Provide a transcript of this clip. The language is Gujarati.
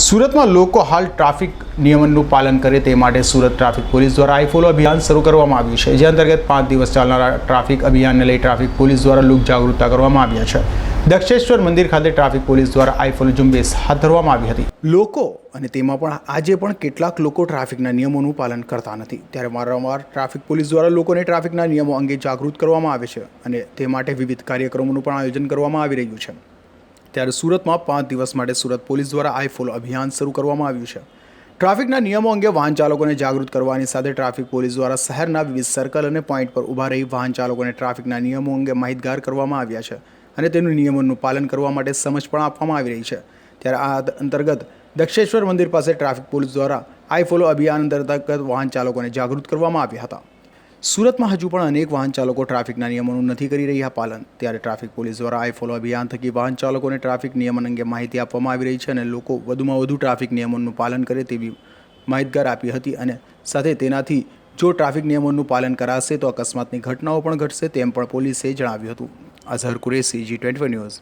સુરતમાં લોકો હાલ ટ્રાફિક નિયમનનું પાલન કરે તે માટે સુરત ટ્રાફિક પોલીસ દ્વારા આઈ ફોલો અભિયાન શરૂ કરવામાં આવ્યું છે, જે અંતર્ગત પાંચ દિવસ ચાલનારા ટ્રાફિક અભિયાનને લઈ ટ્રાફિક પોલીસ દ્વારા લોક જાગૃતતા કરવામાં આવ્યા છે. દક્ષેશ્વર મંદિર ખાતે ટ્રાફિક પોલીસ દ્વારા આઈ ફોલો ઝુંબેશ હાથ ધરવામાં આવી હતી. લોકો અને તેમાં પણ આજે પણ કેટલાક લોકો ટ્રાફિકના નિયમોનું પાલન કરતા નથી. ત્યારે વારંવાર ટ્રાફિક પોલીસ દ્વારા લોકોને ટ્રાફિકના નિયમો અંગે જાગૃત કરવામાં આવે છે અને તે માટે વિવિધ કાર્યક્રમોનું પણ આયોજન કરવામાં આવી રહ્યું છે. ત્યારે સુરતમાં પાંચ દિવસ માટે સુરત પોલીસ દ્વારા આઈ ફોલો અભિયાન શરૂ કરવામાં આવ્યું છે. ટ્રાફિકના નિયમો અંગે વાહન ચાલકોને જાગૃત કરવાની સાથે ટ્રાફિક પોલીસ દ્વારા શહેરના વિવિધ સર્કલ અને પોઈન્ટ પર ઊભા રહી વાહન ચાલકોને ટ્રાફિકના નિયમો અંગે માહિતગાર કરવામાં આવ્યા છે અને તેનું નિયમોનું પાલન કરવા માટે સમજ પણ આપવામાં આવી રહી છે. ત્યારે આ અંતર્ગત દક્ષેશ્વર મંદિર પાસે ટ્રાફિક પોલીસ દ્વારા આઈ ફોલો અભિયાન અંતર્ગત વાહન ચાલકોને જાગૃત કરવામાં આવ્યા હતા. સુરતમાં હજુ પણ અનેક વાહન ચાલકો ટ્રાફિકના નિયમોનું નથી કરી રહ્યા પાલન. ત્યારે ટ્રાફિક પોલીસ દ્વારા આઈ ફોલો અભિયાન થકી વાહન ચાલકોને ટ્રાફિક નિયમન અંગે માહિતી આપવામાં આવી રહી છે અને લોકો વધુમાં વધુ ટ્રાફિક નિયમોનું પાલન કરે તેવી માહિતગાર આપી હતી અને સાથે તેનાથી જો ટ્રાફિક નિયમોનું પાલન કરાશે તો અકસ્માતની ઘટનાઓ પણ ઘટશે તેમ પણ પોલીસે જણાવ્યું હતું. Azhar Qureshi G twenty news.